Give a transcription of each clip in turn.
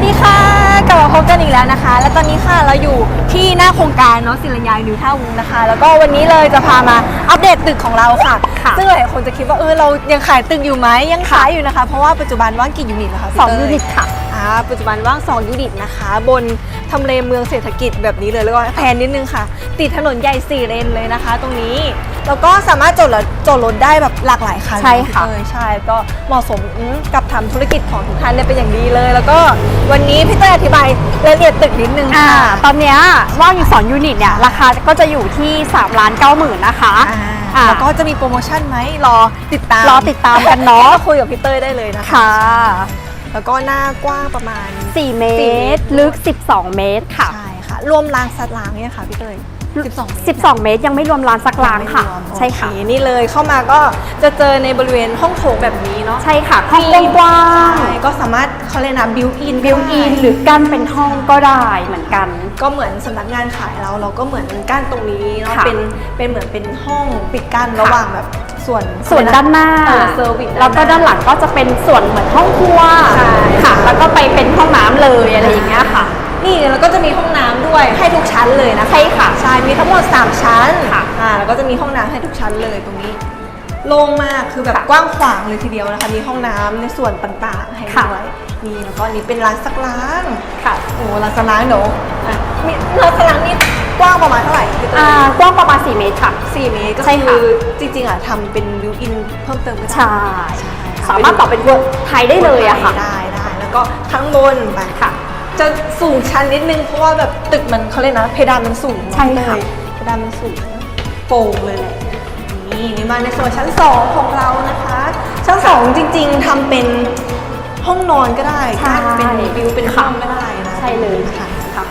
วัสดีค่ะกลับมาพบกันอีกแล้วนะคะ และตอนนี้ค่ะเราอยู่ที่หน้าโครงการเนาะศิลยานิวท่าวุ้งนะคะ แล้วก็วันนี้เลยจะพามาอัปเดตตึกของเราค่ะค่ะซึ่งหลายคนจะคิดว่าเออเรายังขายตึกอยู่ไหมยังขายอยู่นะคะ เพราะว่าปัจจุบันว่างกี่ยูนิตแล้วคะพี่สองเต้ยูนิตค่ะอ่าปัจจุบันว่าง2ยูนิตนะคะ บน ทำเลเมืองเศรษฐกิจแบบนี้เลยแล้วก็แพนนิดนึงค่ะ ติดถนนใหญ่4เลนเลยนะคะ ตรงนี้ แล้วก็สามารถจอดรถจอดรถได้แบบหลากหลายคันใช่ค่ะเลยใช่ก็เหมาะสมกับทำธุรกิจของทุกท่านได้เป็นอย่างดีเลย แล้วก็วันนี้พี่เต้ยอธิบายรายละเอียดตึกนิดนึงอ่าค่ะตอนเนี้ยว่างอยู่2ยูนิตเนี่ยราคาก็จะอยู่ที่3ล้าน9หมื่นนะคะอ่าอ่าแล้วก็จะมีโปรโมชั่นไหมรอติดตามรอติดตามกันเนาะก็คุยกับพี่เต้ยได้เลยนะคะค่ะ แล้วก็หน้ากว้างประมาณ 4 เม4เมตตร รลึก 12 เมตรค่ะ ใช่ค่ะ รวมรางสัตว์ล้างเนี่ยค่ะพี่เต้ย 12เมตร12 เมตรยังไม่รวมลานซักล้างค่ะไม่รวมใช่ค่ะโอเนี่เลยเข้ามาก็จะเจอในบริเวณห้องโถงแบบนี้เนาะใช่ค่ะห้องกว้างใช่ก็สามารถเขาเรียกนะบิวอินๆบิวอินหรือกั้นเป็นห้องก็ได้เหมือนกัน ก็เหมือนสำนักงานขายเราเราก็เหมือนกั้นตรงนี้เนาะค่ะเป็นเป็นเหมือนเป็นห้องปิดกั้นระหว่างแบบส่วนส่วนด้านหน้าเออเซอร์วิสแล้วก็ด้านหลังก็จะเป็นส่วนเหมือนห้องครัวใช่ค่ะ แล้วก็ไปเป็นห้องน้ำเลยอะไรอย่างเงี้ยค่ะ นี่แล้วก็จะมีห้องน้ำ ด้วย ให้ทุกชั้นเลยนะคะใช่ค่ะใช่มีทั้งหมด 3 ชั้นค่ะอ่าแล้วก็จะมีห้องน้ำให้ทุกชั้นเลยตรงนี้ โล่งมากคือแบบค่ะกว้างขวางเลยทีเดียวนะคะ มีห้องน้ำในส่วนต่างๆให้ค่ะ ด้วยนี่แล้วก็อันนี้เป็นร้านซักล้างค่ะโอ้ร้านซักล้างเดี๋ยวอะมีร้านซักล้างนี่กว้างประมาณเท่าไหร่พี่เต้ยอ่ากว้างประมาณ 4 เมตรค่ะ สี่เมตรก็ใช่คืค่ะ อจริงๆอะทำเป็นบิวอินเพิ่มเติมก็ได้ ใช่ใช่ค่ะสามารถต่อเป็นวงไทยได้เลยอะค่ะ ได้ได้แล้วก็ข้างบนไปค่ะ จะสูงชั้นนิดนึงเพราะว่าแบบตึกมันเขาเรียกนะ เพดานมันสูงใช่ค่ะ เลยเพดานมันสูงโป่งเลยแหละนี่นี่มาในส่วนชั้น2ของเรานะคะ ชั้น2จริง ๆทำเป็นห้องนอนก็ได้ใช่กั้นเป็นวิวเป็นห้องก็ได้นะใช่เลยค่ะค่ะ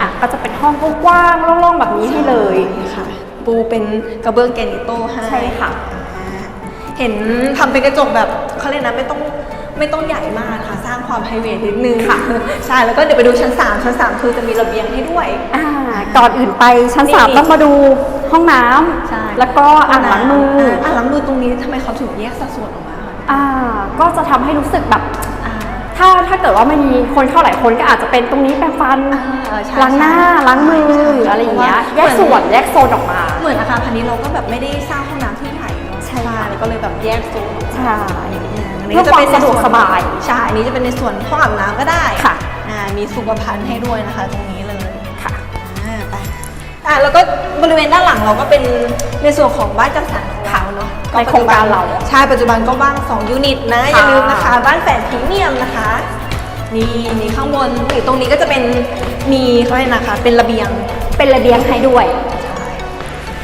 อะก็จะเป็นห้องกว้างๆโล่งๆแบบนี้ให้เลยนี่ค่ะ ปูเป็นกระเบื้องแกรนิโต้ให้ ใช่ค่ะอ่าเห็นทำเป็นกระจกแบบเขาเรียกนะไม่ต้องไม่ต้องใหญ่มากค่ะสร้างความไพรเวทนิดนึงค่ะ ใช่แล้วก็เดี๋ยวไปดูชั้น 3 ชั้น 3 คือจะมีระเบียงให้ด้วย อ่าก่อนอื่นไปชั้นนี่สามต้องมาดูห้องน้ำใช่ แล้วก็อ่างล้างมืออ่างล้างมือตรงนี้ทำไมเขาถึงแยกสัดส่วนออกมาคะอ่าก็จะทำให้รู้สึกแบบ อ่า ถ้าถ้าเกิดว่ามันมีคนเข้าหลายคนก็อาจจะเป็นตรงนี้แปรงฟันอ่าใช่ล้างหน้าใช่ล้างมือใช่หรืออะไรอย่างเงี้ยเพแยราะกว่า ส่วนแยกโซนออกมา เหมือนอาคารพาณิชย์เราก็แบบไม่ได้สร้างห้องน้ำที่ใหญ่เนอะใช่ค่ะแล้วก็เลยแบบแยกโซนออกมา ใช่ อันเพื่อความสะดวกสบายใช่อันนี้จะเป็นในส่วนห้องอาบน้ำก็ได้ค่ะอ่ามีสุขภัณฑ์ให้ด้วยนะคะ ตรงนี้เลยค่ะอ่าไปอ่าแล้วก็บริเวณด้านหลังเราก็เป็นในส่วนของบ้านจัดสรรของเราเนาะในโครงการเราใช่ปัจจุบันก็ว่าง 2 ยูนิตนะอย่าลืมนะคะ บ้านแฝดพรีเมียมนะคะนี่นี่ข้างบนนี่ตรงนี้ก็จะเป็นมีเขาเรียกนะคะเป็นระเบียงเป็นระเบียงให้ด้วยใช่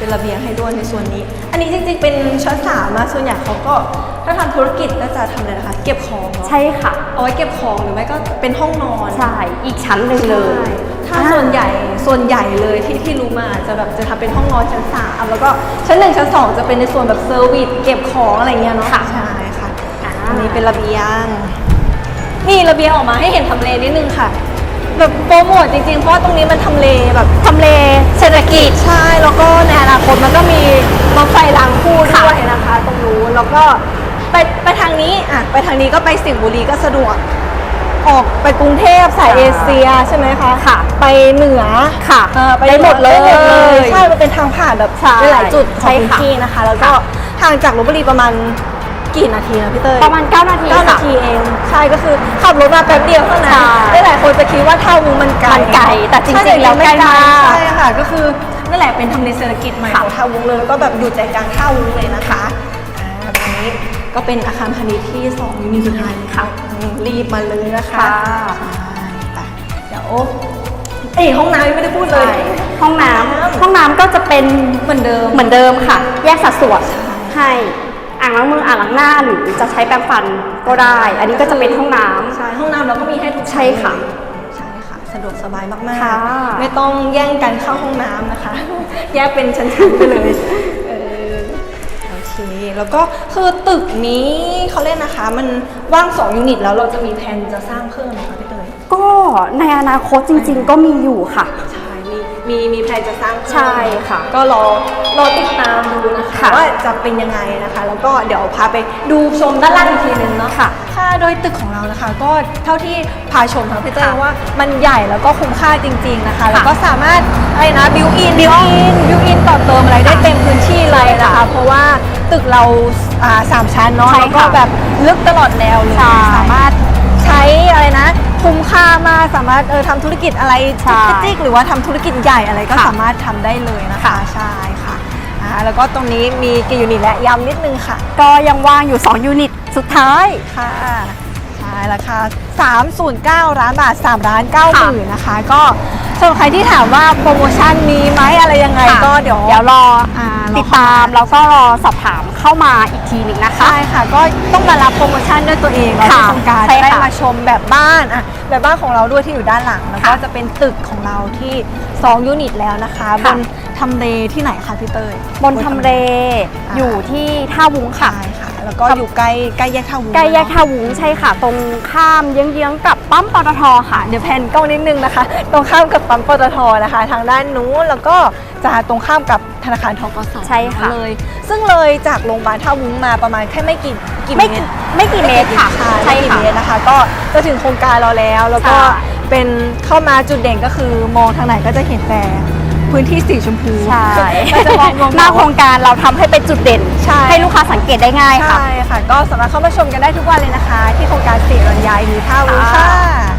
เป็นระเบียงให้ด้วยในส่วนนี้ อันนี้จริงๆเป็นชั้นสามนะส่วนใหญ่เขาก็ถ้าทำธุรกิจก็จะทำอะไรนะคะ เก็บของเนาะใช่ค่ะ เอาไว้เก็บของหรือไม่ก็เป็นห้องนอน ใช่ อีกชั้นหนึ่งเลยใช่ถ้าส่วนใหญ่ส่วนใหญ่เลยที่ที่รู้มาจะแบบจะทำเป็นห้องนอนชั้นสามแล้วก็ชั้นหนึ่งชั้นสองจะเป็นในส่วนแบบเซอร์วิสเก็บของอะไรเงี้ยเนาะค่ะใช่ค่ะอ่าอันนี้เป็นระเบียง นี่ระเบียงออกมาให้เห็นทำเลนิดนึงค่ะ แบบโปรโมทจริงๆ เพราะว่าตรงนี้มันทำเลแบบทำเลเศรษฐกิจใช่แล้วก็ในอนาคตมันก็มีรถไฟรางคู่ด้วยนะคะ ตรงนู้นแล้วก็ไปไปทางนี้อะไปทางนี้ก็ไปสิงห์บุรีก็สะดวก ออกไปกรุงเทพสายเอเชียใช่ไหมคะค่ะ ไปเหนือค่ะเออไปได้หมดเลยไหมใช่มันเป็นทางผ่านแบบใช่หลายๆจุดของใช่พื้นค่ะที่นะคะ แล้วก็ห่างจากลบบุรีประมาณ กี่นาทีนะพี่เต้ยประมาณ 9 นาทีเก้านาค่ะทีเอง ใช่ก็คือขับรถมาแป๊บเดียวเท่านั้นใช่ได้หลายคนจะคิดว่าท่าวุ้งมันไกลมันไกลแต่จริงๆใช่แล้วใกล้มากใช่ค่ะก็คือนั่นแหละเป็นทำเลเศรษฐกิจใหม่ค่ะของท่าวุ้งเลยแล้วก็แบบอยู่ใจกลางท่าวุ้งเลยนะคะอ่าตรงนี้ก็เป็นอาคารพาณิชย์ที่2ยูนิตสุดท้ายเลยค่ะอืมรีบมาเลยนะคะค่ะไปเดี๋ยวเอ้ยห้องน้ำยังไม่ได้พูดเลย ห้องน้ำห้องน้ำก็จะเป็นเหมือนเดิมเหมือนเดิมค่ะ แยกสัดส่วนใช่ให้ อ่างล้างมืออ่างล้างหน้าหรือจะใช้แปรงฟันก็ได้ อันนี้ก็จะเป็นห้องน้ำ ใช่ห้องน้ำเราก็มีให้ทุกใช่ค่ะ ใช่ค่ะ สะดวกสบายมากค่ะ ๆ ไม่ต้องแย่งกันเข้าห้องน้ำนะคะ แยกเป็นชั้นๆไปเลยเออโอเคแล้วก็คือตึกนี้เขาเล่นนะคะ มันว่าง2ยูนิตแล้วเราจะมีแผนจะสร้างเพิ่มไหมคะพี่เตย ก็ในอนาคตจริงๆ ก็มีอยู่ค่ะ ใช่ มีมีมีแพลนจะสร้างเพิ่มใช่ค่ะ ก็รอรอติดตามดูนะคะค่ะว่าจะเป็นยังไงนะคะ แล้วก็เดี๋ยวพาไปดูชมด้านล่างอีกทีนึงเนาะค่ะ ค่ะโดยตึกของเรานะคะ ก็เท่าที่พาชมทั้งพี่เต้ยค่ะว่ามันใหญ่แล้วก็คุ้มค่าจริง ๆนะคะค่ะแล้วก็สามารถอะไรนะบิวอินบิวอินบิวอินต่อเติมอะไรได้เต็มพื้นที่เลยนะคะ เพราะว่าตึกเราอ่าสามชั้นเนาะใช่แล้วก็ค่ะแบบลึกตลอดแนวเลยใช่สามารถใช้อะไรนะ คุ้มค่ามากสามารถเออทำธุรกิจอะไรใช่จิ๊กจิ๊กหรือว่าทำธุรกิจใหญ่อะไรก็ค่ะ สามารถทำได้เลยนะคะใช่ค่ะอ่าแล้วก็ตรงนี้มีกี่ยูนิตและย้ำนิดนึงค่ะ ก็ยังว่างอยู่ 2 ยูนิต สุดท้าย ค่ะใช่ราคา309 ล้านบาท3ล้าน9หมื่นนะคะ ก็ สำหรับใครที่ถามว่าโปรโมชั่นมีไหมอะไรยังไงค่ะก็เดี๋ยวเดี๋ยวรออ่ารอ ติดตามแล้วก็รอสอบถามเข้ามาอีกทีหนึ่งนะคะ ใช่ค่ะ ก็ต้องมารับโปรโมชั่นด้วยตัวเองเราที่ค่ะโครงการใช่จะได้ค่ะมาชมแบบบ้านอะแบบบ้านของเราด้วยที่อยู่ด้านหลังแล้วก็ค่ะจะเป็นตึกของเราที่2ยูนิตแล้วนะคะบค่ะ นทำเลที่ไหนคะพี่เตย บนทำเลอยู่ที่ท่าวุ้งค่ะ ใช่ค่ะ แล้วก็อยู่ใกล้ใกล้แยกท่าวุ้งใกล้แยกเนอะ ท่าวุ้งใช่ค่ะ ตรงข้ามเยื้องๆกับปั๊มปตทค่ะ เดี๋ยวแพนกล้องนิดนึงนะคะ ตรงข้ามกับปั๊มปตทนะคะ ทางด้านนู้นแล้วก็จะตรงข้ามกับธนาคารทกสใช่ค่ะ เลย ซึ่งเลยจากโรงพยาบาลท่าวุ้งมาประมาณแค่ไม่กี่กี่ไม่เมตรไม่กี่เมตรค่ะ ใช่ใช่ไม่กี่ค่ะเมตรนะคะ ก็จะถึงโครงการเราแล้วแล้วก็ใช่เป็นเข้ามาจุดเด่นก็คือมองทางไหนก็จะเห็นแต่ พื้นที่สีชมพูใช่ก็จะมองรวมๆหน้าโครงการเราทำให้เป็นจุดเด่น ใช่ ให้ลูกค้าสังเกตได้ง่ายค่ะ ใช่ค่ะ ก็สามารถเข้ามาชมกันได้ทุกวันเลยนะคะ ที่โครงการสีรัญญาอีท่าวุ้งค่ะ